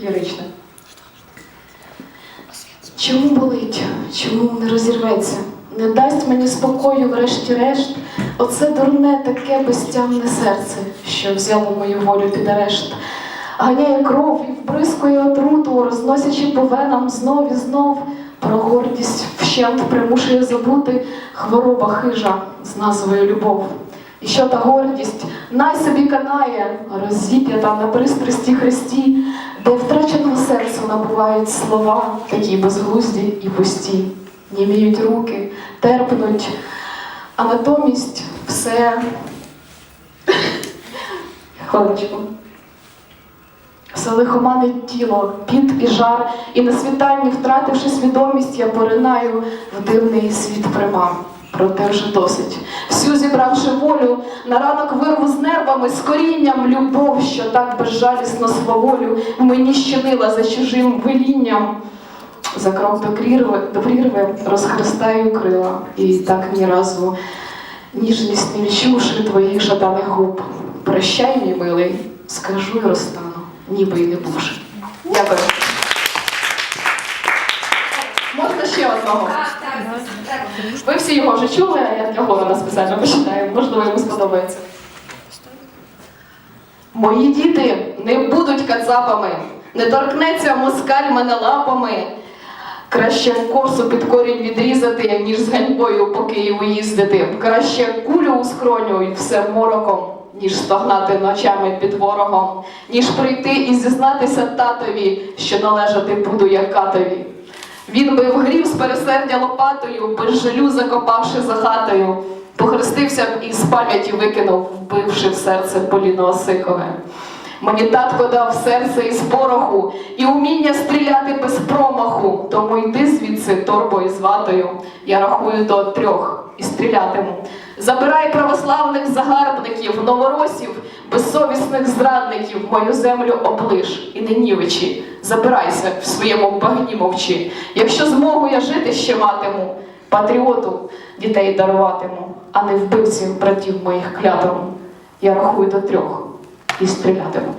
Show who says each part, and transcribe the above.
Speaker 1: ліричне. Чому болить? Чому не розірветься? Не дасть мені спокою, врешті-решт, оце дурне таке безтямне серце, що взяло мою волю під арешт. Ганяє кров і вбризкує отруту, розносячи по венам знов і знов. Про гордість вщент примушує забути хвороба хижа з назвою любов. І що та гордість най собі канає, розіп'ята на пристрасті Христі, де втраченого серцю набувають слова, такі безглузді і пусті, німіють руки, терпнуть, а натомість все. Хвилиночку. Все лихоманить тіло, піт і жар, і на світанні, втративши свідомість, я поринаю в дивний світ примам. Проте вже досить. Всю зібравши волю, на ранок вирву з нервами, з корінням любов, що так безжалісно сваволю мені щинила за чужим велінням. За крок до крірви, до прірви розхрестаю крила, і так ні разу ніжність не відчувши твоїх жаданих губ. Прощай, мій милий, скажу і розстану, ніби й не бувши. Дякую. Можна ще одного? Ви всі його вже чули, а я для Горана спеціально почитаю, можливо, йому сподобається. Мої діти не будуть кацапами, не торкнеться москаль мене лапами. Краще корсу під корінь відрізати, ніж з ганьбою по Києву їздити. Краще кулю у скроню і все мороком, ніж стогнати ночами під ворогом, ніж прийти і зізнатися татові, що належати буду я катові. Він би вгрів з пересердя лопатою, без жалю закопавши за хатою, похрестився б і з пам'яті викинув, вбивши в серце Поліно Осикове. Мені татко дав серце із пороху і уміння стріляти без промаху. Тому йди звідси торбою з ватою. Я рахую до трьох і стрілятиму. Забирай православних загарбників, новоросів, безсовісних зрадників, мою землю облиш і не нівичі. Забирайся в своєму багні мовчи. Якщо змогу я жити ще матиму, патріоту дітей даруватиму, а не вбивців братів моїх клятому. Я рахую до трьох і стрілятиму.